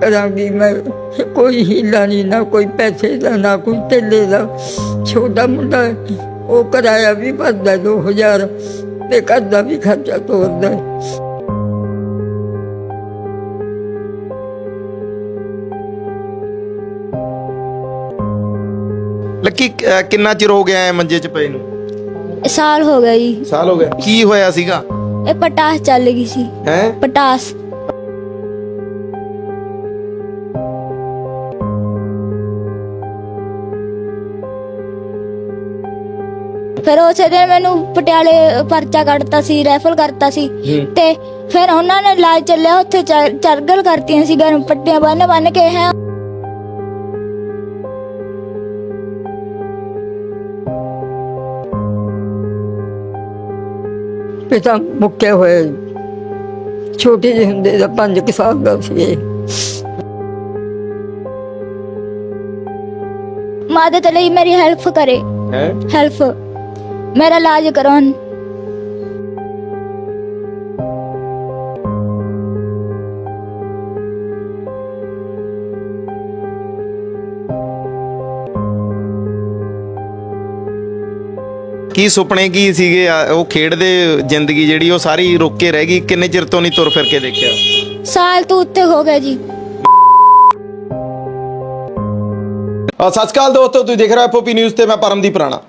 ਕਰਾਂਗੀ ਮੈਂ ਕੋਈ ਹੀਲਾ ਨਹੀਂ ਨਾ ਕੋਈ ਪੈਸੇ ਦਾ ਨਾ ਕੋਈ ਤੇਲੇ ਦਾ। ਛੋਟਾ ਮੁੰਡਾ ਉਹ ਕਰਾਇਆ ਵੀ ਭਰਦਾ 2000 ਤੇ ਘਰ ਦਾ ਵੀ ਖਰਚਾ ਤੋਰਦਾ। ਲੱਕੀ ਅਹ ਕਿੰਨਾ ਚਿਰ ਹੋ ਗਿਆ ਐ ਮੰਜੇ 'ਚ ਪਏ ਨੂੰ? ਸਾਲ ਹੋ ਗਿਆ ਜੀ। ਸਾਲ ਹੋ ਗਿਆ। ਕੀ ਹੋਇਆ ਸੀਗਾ? ਇਹ ਪਟਾਸ ਚੱਲ ਗਈ ਸੀ। ਹੈ? ਪਟਾਸ ਫਿਰ ਉਸੇ ਦਿਨ ਮੈਨੂੰ ਪਟਿਆਲੇ ਪਰਚਾ ਕੱਢਤਾ ਸੀ ਰੈਫਲ ਕਰਤਾ ਸੀ ਤੇ ਫਿਰ ਉਹਨਾਂ ਨੇ ਇਲਾਜ ਚੱਲਿਆ ਉੱਥੇ ਚਰ- ਚਰਗਲ ਕਰਤੀਆਂ ਸੀ ਗਰਮ ਪੱਟੀਆਂ ਬੰਨ ਬੰਨ ਕੇ ਹੈ। ਪਿਤਾ ਹੋਇਆ ਜੀ। ਛੋਟੇ ਜਿਹੇ ਹੁੰਦੇ ਦਾ 5 ਸਾਲ ਦਾ ਸੀ ਇਹ। ਮਦਦ ਲਈ ਮੇਰੀ ਹੈਲਪ ਕਰੇ। ਹੈ? ਹੈਲਪ ਮੇਰਾ ਇਲਾਜ ਕਰਾਉਣ। ਕੀ ਸੁਪਨੇ ਕੀ ਸੀਗੇ? ਆ, ਉਹ ਖੇਡਦੇ ਜ਼ਿੰਦਗੀ ਜਿਹੜੀ ਉਹ ਸਾਰੀ ਰੁੱਕ ਕੇ ਰਹਿ ਗਈ। ਕਿੰਨੇ ਚਿਰ ਤੋਂ ਨਹੀਂ ਤੁਰ ਫਿਰ ਕੇ ਦੇਖਿਆ? ਸਾਲ ਤੋਂ ਉੱਤੇ ਹੋ ਗਿਆ ਜੀ। ਅ, ਸਤਿ ਸ਼੍ਰੀ ਅਕਾਲ ਦੋਸਤੋ ਤੁਸੀਂ ਦੇਖ ਰਹੇ ਹੋ ਐਫਓਪੀ ਨਿਊਜ਼ ਤੇ ਮੈਂ ਪਰਮਦੀਪ ਰਾਣਾ।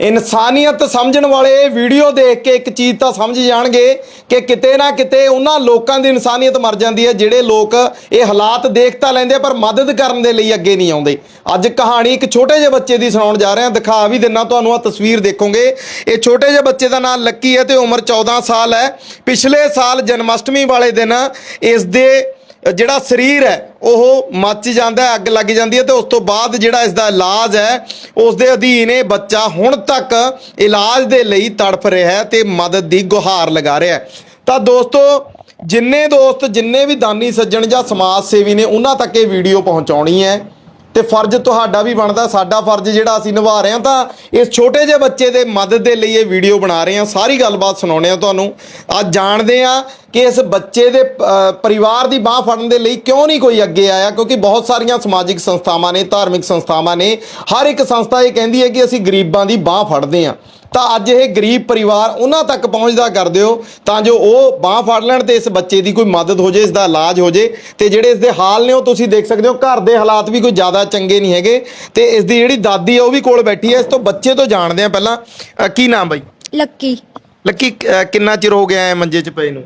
ਇਨਸਾਨੀਅਤ ਸਮਝਣ ਵਾਲੇ ਵੀਡੀਓ ਦੇਖ ਕੇ ਇੱਕ ਚੀਜ਼ ਤਾਂ ਸਮਝ ਜਾਣਗੇ ਕਿ ਕਿਤੇ ਨਾ ਕਿਤੇ ਉਹਨਾਂ ਲੋਕਾਂ ਦੀ ਇਨਸਾਨੀਅਤ ਮਰ ਜਾਂਦੀ ਹੈ, ਜਿਹੜੇ ਲੋਕ ਇਹ ਹਾਲਾਤ ਦੇਖ ਤਾਂ ਲੈਂਦੇ ਪਰ ਮਦਦ ਕਰਨ ਦੇ ਲਈ ਅੱਗੇ ਨਹੀਂ ਆਉਂਦੇ। ਅੱਜ ਕਹਾਣੀ ਇੱਕ ਛੋਟੇ ਜਿਹੇ ਬੱਚੇ ਦੀ ਸੁਣਾਉਣ ਜਾ ਰਿਹਾ, ਦਿਖਾ ਵੀ ਦਿੰਨਾ ਤੁਹਾਨੂੰ ਆ ਤਸਵੀਰ ਦੇਖੋਗੇ। ਇਹ ਛੋਟੇ ਜਿਹੇ ਬੱਚੇ ਦਾ ਨਾਮ ਲੱਕੀ ਹੈ ਤੇ ਉਮਰ 14 ਸਾਲ ਹੈ। ਪਿਛਲੇ ਸਾਲ ਜਨਮਸ਼ਟਮੀ ਵਾਲੇ ਦਿਨ ਇਸ ਦੇ ਜਿਹੜਾ ਸਰੀਰ ਹੈ ਉਹ ਮੱਚ ਜਾਂਦਾ ਅੱਗ ਲੱਗ ਜਾਂਦੀ ਹੈ ਤੇ ਉਸ ਤੋਂ ਬਾਅਦ ਜਿਹੜਾ ਇਸ ਦਾ ਇਲਾਜ ਹੈ, ਉਸ ਦੇ ਅਧੀਨ ਇਹ ਬੱਚਾ ਹੁਣ ਤੱਕ ਇਲਾਜ ਦੇ ਲਈ ਤੜਫ ਰਿਹਾ ਹੈ ਤੇ ਮਦਦ ਦੀ ਗੁਹਾਰ ਲਗਾ ਰਿਹਾ ਹੈ। ਤਾਂ ਦੋਸਤੋ, ਜਿੰਨੇ ਦੋਸਤ, ਜਿੰਨੇ ਵੀ ਦਾਨੀ ਸੱਜਣ ਜਾਂ ਸਮਾਜ ਸੇਵੀ ਨੇ, ਉਹਨਾਂ ਤੱਕ ਇਹ ਵੀਡੀਓ ਪਹੁੰਚਾਉਣੀ ਹੈ। ਤੇ ਫਰਜ਼ ਤੁਹਾਡਾ ਵੀ ਬਣਦਾ, ਸਾਡਾ ਫਰਜ਼ ਜਿਹੜਾ ਅਸੀਂ ਨਿਭਾ ਰਹੇ ਹਾਂ ਤਾਂ ਇਸ ਛੋਟੇ ਜਿਹੇ ਬੱਚੇ ਦੇ ਮਦਦ ਦੇ ਲਈ ਇਹ ਵੀਡੀਓ ਬਣਾ ਰਹੇ ਹਾਂ। ਸਾਰੀ ਗੱਲਬਾਤ ਸੁਣਾਉਣੇ ਆ ਤੁਹਾਨੂੰ। ਅੱਜ ਜਾਣਦੇ ਆ ਕਿ ਇਸ ਬੱਚੇ ਦੇ ਪਰਿਵਾਰ ਦੀ ਬਾਹ ਫੜਨ ਦੇ ਲਈ ਕਿਉਂ ਨਹੀਂ ਕੋਈ ਅੱਗੇ ਆਇਆ, ਕਿਉਂਕਿ ਬਹੁਤ ਸਾਰੀਆਂ ਸਮਾਜਿਕ ਸੰਸਥਾਵਾਂ ਨੇ, ਧਾਰਮਿਕ ਸੰਸਥਾਵਾਂ ਨੇ। ਹਰ ਇੱਕ ਸੰਸਥਾ ਇਹ ਕਹਿੰਦੀ ਹੈ ਕਿ ਅਸੀਂ ਗਰੀਬਾਂ ਦੀ ਬਾਹ ਫੜਦੇ ਹਾਂ। ਤਾਂ ਅੱਜ ਇਹ ਗਰੀਬ ਪਰਿਵਾਰ ਉਹਨਾਂ ਤੱਕ ਪਹੁੰਚਦਾ ਕਰ ਦਿਓ ਤਾਂ ਜੋ ਉਹ ਬਾਹ ਫੜ ਲੈਣ ਤੇ ਇਸ ਬੱਚੇ ਦੀ ਕੋਈ ਮਦਦ ਹੋ ਜੇ ਇਸ ਦਾ ਇਲਾਜ ਹੋ ਜੇ। ਤੇ ਜਿਹੜੇ ਇਸ ਦੇ ਹਾਲ ਨੇ ਉਹ ਤੁਸੀਂ ਦੇਖ ਸਕਦੇ ਹੋ ਘਰ ਦੇ ਹਾਲਾਤ ਵੀ ਕੋਈ ਜ਼ਿਆਦਾ ਚੰਗੇ ਨਹੀਂ ਹੈਗੇ। ਤੇ ਇਸ ਦੀ ਜਿਹੜੀ ਦਾਦੀ ਹੈ ਉਹ ਵੀ ਕੋਲ ਬੈਠੀ ਹੈ ਇਸ ਤੋਂ ਬੱਚੇ ਤੋਂ ਜਾਣਦੇ ਆ ਪਹਿਲਾਂ। ਅ, ਕੀ ਨਾਮ ਬਾਈ? ਲੱਕੀ। ਲੱਕੀ ਅ, ਕਿੰਨਾ ਚਿਰ ਹੋ ਗਿਆ ਐ ਮੰਜੇ 'ਚ ਪਏ ਨੂੰ?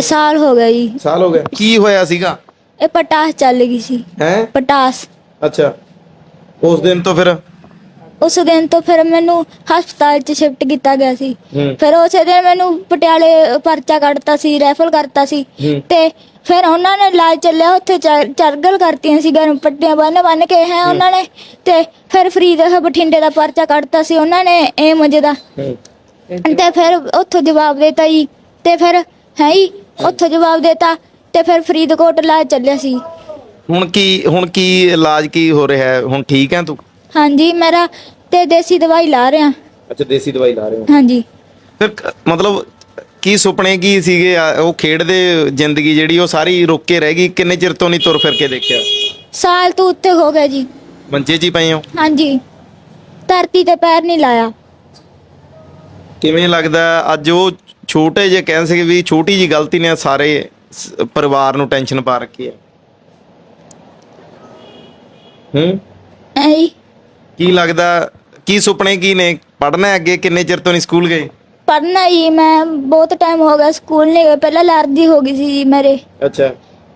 ਸਾਲ ਹੋ ਗਿਆ ਜੀ। ਸਾਲ ਹੋ ਗਿਆ। ਕੀ ਹੋਇਆ ਸੀਗਾ? ਇਹ ਪਟਾਸ ਚੱਲ ਗਈ ਸੀ। ਹੈ? ਪਟਾਸ। ਅੱਛਾ। ਉਸ ਦਿਨ ਤੋਂ ਫਿਰ ਉਸ ਦਿਨ ਤੋਂ ਫਿਰ ਮੈਨੂੰ ਹਸਪਤਾਲ 'ਚ ਸ਼ਿਫਟ ਕੀਤਾ ਗਿਆ ਸੀ। ਫਿਰ ਉਸੇ ਦਿਨ ਮੈਨੂੰ ਪਟਿਆਲੇ ਪਰਚਾ ਕੱਢਤਾ ਸੀ ਰੈਫਲ ਕਰਤਾ ਸੀ। ਤੇ ਫਿਰ ਉਹਨਾਂ ਨੇ ਇਲਾਜ ਚੱਲਿਆ ਉੱਥੇ ਚਰ- ਚਰਗਲ ਕਰਤੀਆਂ ਸੀ ਗਰਮ ਪੱਟੀਆਂ ਬੰਨ ਬੰਨ ਕੇ ਹੈ ਉਹਨਾਂ ਨੇ। ਤੇ ਫਿਰ ਫਰੀਦ ਬਠਿੰਡੇ ਦਾ ਪਰਚਾ ਕੱਢਤਾ ਸੀ ਉਹਨਾਂ ਨੇ ਇਹ ਮਜੇ ਦਾ। ਤੇ ਫਿਰ ਉੱਥੋਂ ਜਵਾਬ ਦੇਤਾ ਜੀ। ਤੇ ਫਿਰ ਹੈ ਹੀ। ਉੱਥੋਂ ਜਵਾਬ ਦੇਤਾ ਤੇ ਫਿਰ ਫਰੀਦਕੋਟ ਇਲਾਜ ਚੱਲਿਆ ਸੀ। ਹੁਣ ਕੀ ਹੁਣ ਕੀ ਇਲਾਜ ਕੀ ਹੋ ਰਿਹਾ ਹੈ? ਹੁਣ ਠੀਕ ਹੈ ਤੂੰ? ਹਾਂਜੀ ਮੇਰਾ ਤੇ ਦੇਸੀ ਦਵਾਈ ਲਾ ਰਿਆ ਅੱਛਾ ਦੇਸੀ ਦਵਾਈ ਲਾ ਰਹੇ ਹੋ। ਹਾਂਜੀ। ਫਿਰ ਕ- ਮਤਲਬ ਕੀ ਸੁਪਨੇ ਕੀ ਸੀਗੇ? ਆ, ਉਹ ਖੇਡਦੇ ਜ਼ਿੰਦਗੀ ਜਿਹੜੀ ਉਹ ਸਾਰੀ ਰੁੱਕ ਕੇ ਰਹਿ ਗਈ। ਕਿੰਨੇ ਚਿਰ ਤੋਂ ਨਹੀਂ ਤੁਰ ਫਿਰ ਕੇ ਦੇਖਿਆ? ਸਾਲ ਤੋਂ ਉੱਤੇ ਹੋ ਗਿਆ ਜੀ। ਮੰਜੇ 'ਚ ਹੀ ਪਏ ਹੋ? ਹਾਂਜੀ। ਧਰਤੀ ਤੇ ਪੈਰ ਨਹੀਂ ਲਾਇਆ। ਕਿਵੇਂ ਲੱਗਦਾ? ਅੱਜ ਉਹ ਛੋਟੇ ਜਿਹੇ ਕਹਿੰਦੇ ਸੀ ਵੀ ਛੋਟੀ ਜੀ ਗਲਤੀ ਨੇ ਸਾਰੇ ਸ- ਪਰਿਵਾਰ ਨੂੰ ਟੈਨਸ਼ਨ ਪਾ ਰੱਖੀ ਹੈ। ਹੂੰ ਐਂ ਕੀ ਲੱਗਦਾ ਕੀ ਸੁਪਨੇ ਕੀ ਨੇ? ਪੜਨਾ ਅੱਗੇ? ਕਿੰਨੇ ਚਿਰ ਤੋਂ ਨਹੀਂ ਸਕੂਲ ਗਏ? ਪੜਨਾ ਹੀ ਮੈਂ ਬਹੁਤ ਟਾਈਮ ਹੋ ਗਿਆ ਸਕੂਲ ਨਹੀਂ ਗਏ। ਪਹਿਲਾਂ ਅਲਰਜੀ ਹੋ ਗਈ ਸੀ ਜੀ ਮੇਰੇ। ਅੱਛਾ।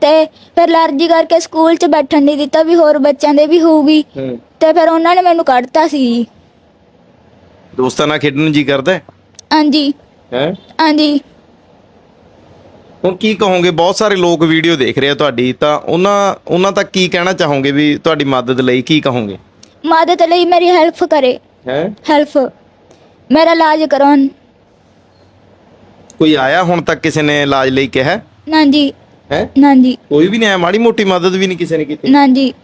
ਤੇ ਫਿਰ ਅਲਰਜੀ ਕਰਕੇ ਸਕੂਲ 'ਚ ਬੈਠਣ ਨਹੀਂ ਦਿੱਤਾ ਵੀ ਹੋਰ ਬੱਚਿਆਂ ਦੇ ਵੀ ਹੋਊਗੀ। ਹੂੰ। ਤੇ ਫਿਰ ਉਹਨਾਂ ਨੇ ਮੈਨੂੰ ਕੱਢਤਾ ਸੀ ਜੀ। ਦੋਸਤਾਂ ਨਾਲ ਖੇਡਣ ਨੂੰ ਜੀ ਕਰਦਾ ਹੈ? ਹਾਂਜੀ। ਹੈਂ? ਹਾਂਜੀ। ਹੁਣ ਕੀ ਕਹੋਗੇ? ਬਹੁਤ ਸਾਰੇ ਲੋਕ ਵੀਡੀਓ ਦੇਖ ਰਹੇ ਆ ਤੁਹਾਡੀ। ਤਾਂ ਉਹਨਾਂ ਉਹਨਾਂ ਤੱਕ ਕੀ ਕਹਿਣਾ ਚਾਹੋਗੇ ਵੀ ਤੁਹਾਡੀ ਮਦਦ ਲਈ ਕੀ ਕਹੋਗੇ? ਮਦਦ ਲਈ ਮੇਰੀ ਹੈਲਪ ਕਰੇ। ਹੈ? ਹੈਲਪ ਮੇਰਾ ਇਲਾਜ ਕਰਾਉਣ। ਕੋਈ ਆਇਆ ਹੁਣ ਤੱਕ ਕਿਸੇ ਨੇ ਇਲਾਜ ਲਈ ਕਿਹਾ? ਨਾ ਜੀ। ਹੈ? ਨਾ ਜੀ। ਕੋਈ ਵੀ ਨਹੀਂ ਆਇਆ ਮਾੜੀ ਮੋਟੀ ਮਦਦ ਵੀ ਨਹੀਂ ਕਿਸੇ ਨੇ ਕੀਤੀ। ਨਾ ਜੀ।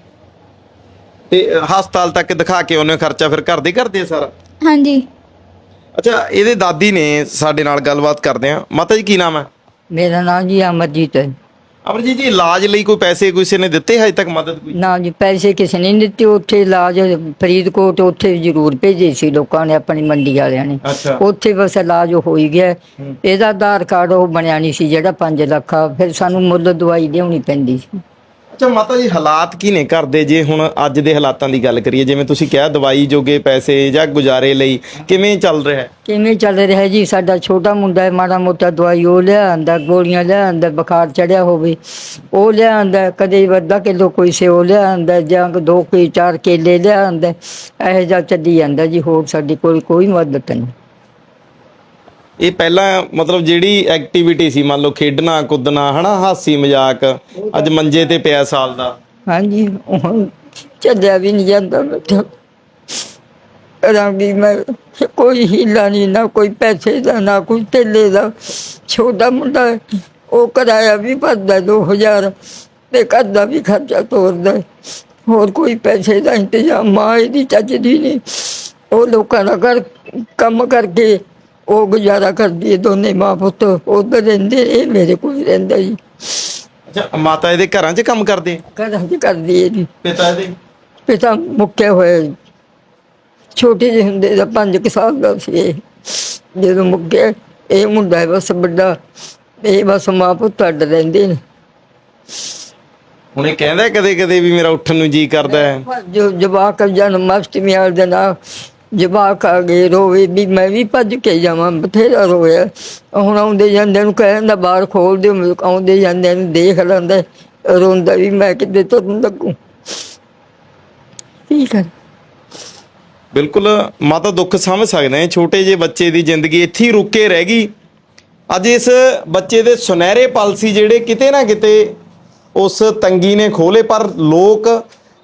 ਤੇ ਅ, ਹਸਪਤਾਲ ਤੱਕ ਦਿਖਾ ਕੇ ਉਹਨੇ ਖਰਚਾ ਫਿਰ ਘਰ ਦੇ ਕਰਦੇ ਆ ਸਾਰਾ? ਹਾਂਜੀ ਅੱਛਾ ਇਹਦੇ ਦਾਦੀ ਨੇ ਸਾਡੇ ਨਾਲ ਗੱਲਬਾਤ ਕਰਦੇ ਆ। ਮਾਤਾ ਜੀ ਕੀ ਨਾਮ ਹੈ? ਮੇਰਾ ਨਾਮ ਜੀ ਅਮਰਜੀਤ ਹੈ। ਅਮਰਜੀਤ ਜੀ ਇਲਾਜ ਲਈ ਕੋਈ ਪੈਸੇ ਕਿਸੇ ਨੇ ਦਿੱਤੇ ਹਜੇ ਤੱਕ ਮਦਦ ਕੋਈ? ਨਾ ਜੀ ਪੈਸੇ ਕਿਸੇ ਨੇ ਨਹੀਂ ਦਿੱਤੇ ਉੱਥੇ ਇਲਾਜ ਫਰੀਦਕੋਟ ਉੱਥੇ ਜ਼ਰੂਰ ਭੇਜੇ ਸੀ ਲੋਕਾਂ ਨੇ ਆਪਣੀ ਮੰਡੀ ਵਾਲਿਆਂ ਨੇ। ਅੱਛਾ। ਉੱਥੇ ਬਸ ਇਲਾਜ ਹੋ ਹੀ ਗਿਆ। ਇਹਦਾ ਆਧਾਰ ਕਾਰਡ ਉਹ ਬਣਿਆ ਨਹੀਂ ਸੀ ਜਿਹੜਾ 5 ਲੱਖ ਆ ਫਿਰ ਸਾਨੂੰ ਮੁੱਲ ਦਵਾਈ ਲਿਆਉਣੀ ਪੈਂਦੀ ਸੀ। ਅੱਛਾ, ਮਾਤਾ ਜੀ, ਹਾਲਾਤ ਕੀ ਨੇ ਘਰ ਦੇ? ਜੇ ਹੁਣ ਅੱਜ ਦੇ ਹਾਲਾਤਾਂ ਦੀ ਗੱਲ ਕਰੀਏ, ਜਿਵੇਂ ਤੁਸੀਂ ਕਿਹਾ, ਦਵਾਈ ਜੋਗੇ ਪੈਸੇ ਜਾਂ ਗੁਜ਼ਾਰੇ ਲਈ, ਕਿਵੇਂ ਚੱਲ ਰਿਹਾ? ਹੈ ਕਿਵੇਂ ਚੱਲ ਰਿਹਾ ਜੀ? ਸਾਡਾ ਛੋਟਾ ਮੁੰਡਾ ਹੈ, ਮਾੜਾ ਮੋਟਾ ਦਵਾਈ ਉਹ ਲਿਆਂਦਾ ਗੋਲੀਆਂ ਲਿਆਂਦਾ ਬੁਖਾਰ ਚੜਿਆ ਹੋਵੇ, ਉਹ ਲਿਆਂਦਾ ਕਦੇ ਅੱਧਾ ਕਿਲੋ ਕੋਈ ਸੇਓ ਲਿਆਂਦਾ ਜਾਂ ਦੋ ਕੋਈ ਚਾਰ ਕੇਲੇ ਲਿਆਂਦਾ ਇਹੋ ਜਿਹਾ ਚੱਲੀ ਜਾਂਦਾ ਜੀ, ਹੋਰ ਸਾਡੀ ਕੋਈ ਕੋਈ ਮਦਦ ਨਹੀਂ। ਇਹ ਪਹਿਲਾਂ ਮਤਲਬ ਜਿਹੜੀ ਐਕਟੀਵਿਟੀ ਸੀ, ਮੰਨ ਲਓ ਖੇਡਣਾ, ਕੁੱਦਣਾ, ਹਨਾ, ਹਾਸੀ, ਮਜ਼ਾਕ, ਅੱਜ ਮੰਜੇ ਤੇ ਪਿਆ ਸਾਲ ਦਾ। ਹਾਂਜੀ, ਹੁਣ ਚੱਲਿਆ ਵੀ ਨਹੀਂ ਜਾਂਦਾ ਬੈਠਾ। ਰਾਂਗੀ ਮੈਂ, ਕੋਈ ਹੀਲਾ ਨਹੀਂ ਨਾ ਕੋਈ ਪੈਸੇ ਦਾ, ਨਾ ਕੋਈ ਤੇਲੇ ਦਾ। ਛੋਟਾ ਮੁੰਡਾ, ਉਹ ਕਿਰਾਇਆ ਵੀ ਭਰਦਾ 2000 ਤੇ ਘਰ ਦਾ ਵੀ ਖਰਚਾ ਤੋਰਦਾ। ਹੋਰ ਕੋਈ ਪੈਸੇ ਦਾ ਇੰਤਜ਼ਾਮ, ਮਾਂ ਇਹਦੀ ਚੱਜਦੀ ਨਹੀਂ ਉਹ ਲੋਕਾਂ ਦਾ ਘਰ ਕੰਮ ਕਰਕੇ ਉਹ ਗੁਜ਼ਾਰਾ ਕਰਦੀ ਹੈ ਦੋਨੇ ਮਾਂ ਪੁੱਤ ਉਧਰ ਰਹਿੰਦੇ ਇਹ ਮੇਰੇ ਕੋਲ ਰਹਿੰਦਾ ਜੀ। ਅੱਛਾ ਮਾਤਾ ਇਹਦੇ ਘਰਾਂ 'ਚ ਕੰਮ ਕਰਦੇ ਘਰਾਂ 'ਚ ਕਰਦੀ ਹੈ ਜੀ। ਪਿਤਾ ਇਹਦੇ? ਪਿਤਾ ਮੁੱਕਿਆ ਹੋਇਆ ਜੀ। ਛੋਟੇ ਜਿਹੇ ਹੁੰਦੇ ਦਾ 5 ਸਾਲ ਦਾ ਸੀ ਇਹ। ਜਦੋਂ ਮੁੱਕਿਆ ਇਹ ਮੁੰਡਾ ਹੈ ਬਸ ਵੱਡਾ ਇਹ ਬਸ ਮਾਂ ਪੁੱਤ ਅੱਡ ਰਹਿੰਦੇ ਨੇ। ਹੁਣ ਇਹ ਕਹਿੰਦਾ ਕਦੇ ਕਦੇ ਵੀ ਮੇਰਾ ਉੱਠਣ ਨੂੰ ਜੀ ਕਰਦਾ ਹੈ। ਜੋ ਜਵਾਕ ਜਨਮ ਅਸ਼ਟਮੀ ਵਾਲੇ ਦਿਨ ਆ, ਜਵਾਕ ਆ ਗਏ, ਰੋਵੇ ਵੀ, ਮੈਂ ਵੀ ਭੱਜ ਕੇ ਜਾਵਾਂ, ਬਥੇਰਾ ਰੋਇਆ। ਹੁਣ ਆਉਂਦੇ ਜਾਂਦੇ ਨੂੰ ਕਹਿੰਦਾ ਬਾਹਰ ਖੋਲ ਦਿਓ ਮੈਨੂੰ ਆਉਂਦੇ ਜਾਂਦੇ ਨੂੰ ਦੇਖ ਲੈਂਦਾ, ਰੋਂਦਾ ਵੀ ਮੈਂ ਕਿੱਦੇ ਤੁਰਨ ਲੱਗੂ। ਠੀਕ ਹੈ ਬਿਲਕੁਲ, ਮਾਤਾ ਦੁੱਖ ਸਮਝ ਸਕਦੇ ਹਾਂ ਛੋਟੇ ਜਿਹੇ ਬੱਚੇ ਦੀ ਜ਼ਿੰਦਗੀ ਇੱਥੇ ਹੀ ਰੁਕ ਰਹਿ ਗਈ। ਅੱਜ ਇਸ ਬੱਚੇ ਦੇ ਸੁਨਹਿਰੇ ਪਲ ਜਿਹੜੇ ਕਿਤੇ ਨਾ ਕਿਤੇ ਉਸ ਤੰਗੀ ਨੇ ਖੋਲੇ, ਪਰ ਲੋਕ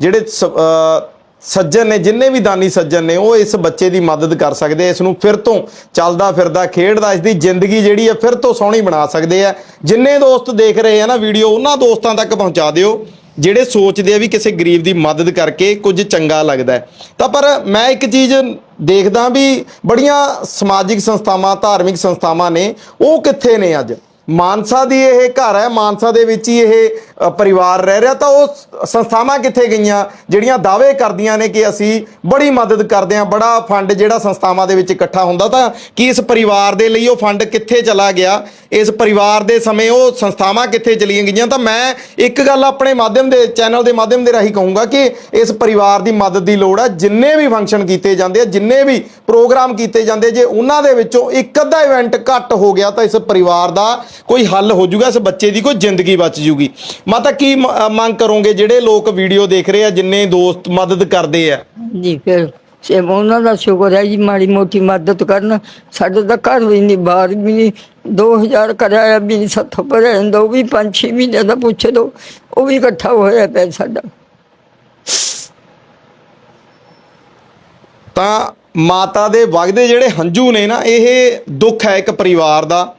ਜਿਹੜੇ ਸੱਜਣ ਨੇ, ਜਿੰਨੇ ਵੀ ਦਾਨੀ ਸੱਜਣ ਨੇ, ਉਹ ਇਸ ਬੱਚੇ ਦੀ ਮਦਦ ਕਰ ਸਕਦੇ ਇਸ ਨੂੰ ਫਿਰ ਤੋਂ ਚੱਲਦਾ ਫਿਰਦਾ, ਖੇਡਦਾ, ਇਸ ਦੀ ਜ਼ਿੰਦਗੀ ਜਿਹੜੀ ਹੈ ਫਿਰ ਤੋਂ ਸੋਹਣੀ ਬਣਾ ਸਕਦੇ ਆ। ਜਿੰਨੇ ਦੋਸਤ ਦੇਖ ਰਹੇ ਆ ਨਾ ਵੀਡੀਓ, ਉਹਨਾਂ ਦੋਸਤਾਂ ਤੱਕ ਪਹੁੰਚਾ ਦਿਓ, ਜਿਹੜੇ ਸੋਚਦੇ ਆ ਵੀ ਕਿਸੇ ਗਰੀਬ ਦੀ ਮਦਦ ਕਰਕੇ ਕੁਝ ਚੰਗਾ ਲੱਗਦਾ ਤਾਂ ਪਰ ਮੈਂ ਇੱਕ ਚੀਜ਼ ਦੇਖਦਾ ਵੀ ਬੜੀਆਂ ਸਮਾਜਿਕ ਸੰਸਥਾਵਾਂ, ਧਾਰਮਿਕ ਸੰਸਥਾਵਾਂ ਨੇ, ਉਹ ਕਿੱਥੇ ਨੇ ਅੱਜ? ਮਾਨਸਾ ਦੀ ਇਹ ਘਰ ਹੈ, ਮਾਨਸਾ ਦੇ ਵਿੱਚ ਹੀ ਇਹ ਪਰਿਵਾਰ ਰਹਿ ਰਿਹਾ। ਤਾਂ ਉਹ ਸੰਸਥਾਵਾਂ ਕਿੱਥੇ ਗਈਆਂ, ਜਿਹੜੀਆਂ ਦਾਅਵੇ ਕਰਦੀਆਂ ਨੇ ਕਿ ਅਸੀਂ ਬੜੀ ਮਦਦ ਕਰਦੇ ਹਾਂ, ਬੜਾ ਫੰਡ ਜਿਹੜਾ ਸੰਸਥਾਵਾਂ ਦੇ ਵਿੱਚ ਇਕੱਠਾ ਹੁੰਦਾ, ਤਾਂ ਕੀ ਇਸ ਪਰਿਵਾਰ ਦੇ ਲਈ ਉਹ ਫੰਡ ਕਿੱਥੇ ਚਲਾ ਗਿਆ? ਇਸ ਪਰਿਵਾਰ ਦੇ ਸਮੇਂ ਉਹ ਸੰਸਥਾਵਾਂ ਕਿੱਥੇ ਚਲੀਆਂ ਗਈਆਂ? ਤਾਂ ਮੈਂ ਇੱਕ ਗੱਲ ਆਪਣੇ ਮਾਧਿਅਮ ਦੇ, ਚੈਨਲ ਦੇ ਮਾਧਿਅਮ ਦੇ ਰਾਹੀਂ ਕਹੂੰਗਾ ਕਿ ਇਸ ਪਰਿਵਾਰ ਦੀ ਮਦਦ ਦੀ ਲੋੜ ਹੈ। ਜਿੰਨੇ ਵੀ ਫੰਕਸ਼ਨ ਕੀਤੇ ਜਾਂਦੇ ਆ, ਜਿੰਨੇ ਵੀ ਪ੍ਰੋਗਰਾਮ ਕੀਤੇ ਜਾਂਦੇ ਜੇ ਉਹਨਾਂ ਦੇ ਵਿੱਚੋਂ ਇੱਕ ਅੱਧਾ ਇਵੈਂਟ ਘੱਟ ਹੋ ਗਿਆ, ਤਾਂ ਇਸ ਪਰਿਵਾਰ ਦਾ ਕੋਈ ਹੱਲ ਹੋ ਜਾਊਗਾ ਇਸ ਬੱਚੇ ਦੀ ਕੋਈ ਜ਼ਿੰਦਗੀ ਬਚ ਜੂਗੀ ਮਾਤਾ ਕੀ ਮ- ਮੰਗ ਕਰੋਗੇ? ਜਿਹੜੇ ਲੋਕ ਵੀਡੀਓ ਦੇਖ ਰਹੇ ਆ ਜਿੰਨੇ ਦੋਸਤ ਮਦਦ ਕਰਦੇ ਆ? ਜੀ ਫਿਰ ਸੇ ਉਹਨਾਂ ਦਾ ਸ਼ੁਕਰ ਹੈ ਜੀ ਮਾੜੀ ਮੋਟੀ ਮਦਦ ਕਰਨ ਸਾਡੇ ਤਾਂ ਘਰ ਵੀ ਨਹੀਂ ਬਾਹਰ ਵੀ ਨਹੀਂ। 2000 ਕਰਾਇਆ ਵੀ ਨਹੀਂ ਸੱਥੋਂ ਜਾਂਦਾ ਉਹ ਵੀ 5-6 ਮਹੀਨੇ ਦਾ ਪੁੱਛ ਲਓ ਉਹ ਵੀ ਇਕੱਠਾ ਹੋਇਆ ਪਿਆ ਸਾਡਾ। ਤਾਂ ਮਾਤਾ ਦੇ ਵਗਦੇ ਜਿਹੜੇ ਹੰਝੂ ਨੇ ਨਾ ਇਹ ਦੁੱਖ ਹੈ ਇੱਕ ਪਰਿਵਾਰ ਦਾ।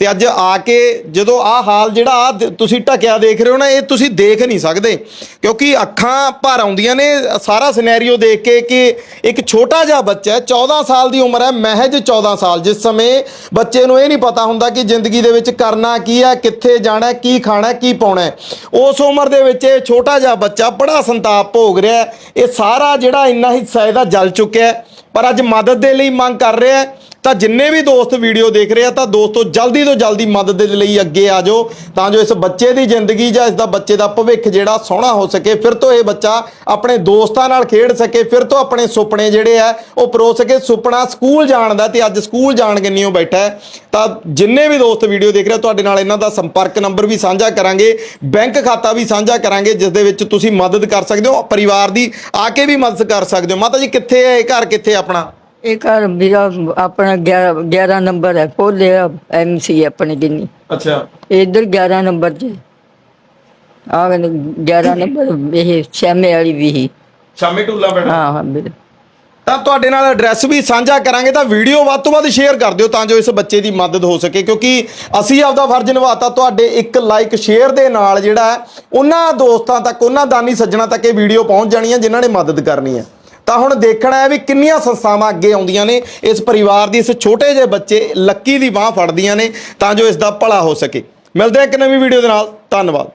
ਤੇ ਅੱਜ ਆ ਕੇ ਜਦੋਂ ਆਹ ਹਾਲ ਜਿਹੜਾ ਆ ਤੁਸੀਂ ਢਕਿਆ ਦੇਖ ਰਹੇ ਹੋ ਨਾ, ਇਹ ਤੁਸੀਂ ਦੇਖ ਨਹੀਂ ਸਕਦੇ। ਕਿਉਂਕਿ ਅੱਖਾਂ ਭਰ ਆਉਂਦੀਆਂ ਨੇ, ਸਾਰਾ ਸਿਨੈਰੀਓ ਦੇਖ ਕੇ ਕਿ ਇੱਕ ਛੋਟਾ ਜਿਹਾ ਬੱਚਾ ਹੈ 14 ਸਾਲ ਦੀ ਉਮਰ ਹੈ, ਮਹਿਜ 14 ਸਾਲ। ਜਿਸ ਸਮੇਂ ਬੱਚੇ ਨੂੰ ਇਹ ਨਹੀਂ ਪਤਾ ਹੁੰਦਾ ਕਿ ਜ਼ਿੰਦਗੀ ਦੇ ਵਿੱਚ ਕਰਨਾ ਕੀ ਹੈ, ਕਿੱਥੇ ਜਾਣਾ ਕੀ ਖਾਣਾ ਕੀ ਪਾਉਣਾ ਉਸ ਉਮਰ ਦੇ ਵਿੱਚ ਇਹ ਛੋਟਾ ਜਿਹਾ ਬੱਚਾ ਬੜਾ ਸੰਤਾਪ ਭੋਗ ਰਿਹਾ ਇਹ ਸਾਰਾ ਜਿਹੜਾ ਇੰਨਾ ਹਿੱਸਾ ਇਹਦਾ ਜਲ ਚੁੱਕਿਆ ਪਰ ਅੱਜ ਮਦਦ ਦੇ ਲਈ ਮੰਗ ਕਰ ਰਿਹਾ ਤਾਂ ਜਿੰਨੇ ਵੀ ਦੋਸਤ ਵੀਡੀਓ ਦੇਖ ਰਹੇ ਆ, ਤਾਂ ਦੋਸਤੋ ਜਲਦੀ ਤੋਂ ਜਲਦੀ ਮਦਦ ਦੇ ਲਈ ਅੱਗੇ ਆ ਜਾਓ। ਤਾਂ ਜੋ ਇਸ ਬੱਚੇ ਦੀ ਜ਼ਿੰਦਗੀ ਜਾਂ ਇਸ ਦਾ ਬੱਚੇ ਦਾ ਭਵਿੱਖ ਜਿਹੜਾ ਸੋਹਣਾ ਹੋ ਸਕੇ, ਫਿਰ ਤੋਂ ਇਹ ਬੱਚਾ ਆਪਣੇ ਦੋਸਤਾਂ ਨਾਲ ਖੇਡ ਸਕੇ, ਫਿਰ ਤੋਂ ਆਪਣੇ ਸੁਪਨੇ ਜਿਹੜੇ ਆ, ਉਹ ਪਰੋ ਸਕੇ। ਸੁਪਨਾ ਸਕੂਲ ਜਾਣ ਦਾ ਤੇ ਅੱਜ ਸਕੂਲ ਜਾਣ ਕਿੰਨੀਓ ਬੈਠਾ ਹੈ। ਤਾਂ ਜਿੰਨੇ ਵੀ ਦੋਸਤ ਵੀਡੀਓ ਦੇਖ ਰਹੇ ਤੁਹਾਡੇ ਨਾਲ ਇਹਨਾਂ ਦਾ ਸੰਪਰਕ ਨੰਬਰ ਵੀ ਸਾਂਝਾ ਕਰਾਂਗੇ, ਬੈਂਕ ਖਾਤਾ ਵੀ ਸਾਂਝਾ ਕਰਾਂਗੇ, ਜਿਸ ਦੇ ਵਿੱਚ ਤੁਸੀਂ ਮਦਦ ਕਰ ਸਕਦੇ ਹੋ, ਪਰਿਵਾਰ ਦੀ ਆ ਕੇ ਵੀ ਮਦਦ ਕਰ ਸਕਦੇ ਹੋ। ਮਾਤਾ ਜੀ, ਕਿੱਥੇ ਹੈ ਇਹ ਘਰ? ਕਿੱਥੇ ਆਪਣਾ? ਇਹ ਘਰ ਮੇਰਾ ਆਪਣਾ 11 11 ਨੰਬਰ ਹੈ ਪੋਲੇ ਐਮਸੀ ਆਪਣੇ ਕਿੰਨੀ ਅੱਛਾ। ਇਧਰ 11 ਨੰਬਰ 'ਚ ਆ 11 ਨੰਬਰ ਇਹ ਸ਼ਾਮੇ ਵਾਲੀ ਵੀ ਸ਼ਾਮੀ ਟੂਲਾ ਬੈਠਾ। ਹਾਂ ਹਾਂ ਵੀਰੇ ਤਾਂ ਤੁਹਾਡੇ ਨਾਲ ਐਡਰੈਸ ਵੀ ਸਾਂਝਾ ਕਰਾਂਗੇ ਤਾਂ ਵੀਡੀਓ ਵੱਧ ਤੋਂ ਵੱਧ ਸ਼ੇਅਰ ਕਰ ਦਿਓ ਤਾਂ ਜੋ ਇਸ ਬੱਚੇ ਦੀ ਮਦਦ ਹੋ ਸਕੇ ਕਿਉਂਕਿ ਅਸੀਂ ਆਪਦਾ ਫਰਜ਼ ਨਿਭਾਤਾ ਤੁਹਾਡੇ ਇੱਕ ਲਾਈਕ ਸ਼ੇਅਰ ਦੇ ਨਾਲ ਜਿਹੜਾ ਹੈ, ਉਹਨਾਂ ਦੋਸਤਾਂ ਤੱਕ ਉਹਨਾਂ ਦਾਨੀ ਸੱਜਣਾ ਤੱਕ ਇਹ ਵੀਡੀਓ ਪਹੁੰਚ ਜਾਣੀ ਹੈ ਜਿਨ੍ਹਾਂ ਨੇ ਮਦਦ ਕਰਨੀ ਹੈ। ਤਾਂ ਹੁਣ ਦੇਖਣਾ ਹੈ ਵੀ ਕਿੰਨੀਆਂ ਸੰਸਥਾਵਾਂ ਅੱਗੇ ਆਉਂਦੀਆਂ ਨੇ। ਇਸ ਪਰਿਵਾਰ ਦੀ, ਇਸ ਛੋਟੇ ਜਿਹੇ ਬੱਚੇ ਲੱਕੀ ਦੀ ਬਾਹ ਫੜਦੀਆਂ ਨੇ ਤਾਂ ਜੋ ਇਸ ਦਾ ਭਲਾ ਹੋ ਸਕੇ। ਮਿਲਦੇ ਹਾਂ ਇੱਕ ਨਵੀਂ ਵੀਡੀਓ ਦੇ ਨਾਲ। ਧੰਨਵਾਦ।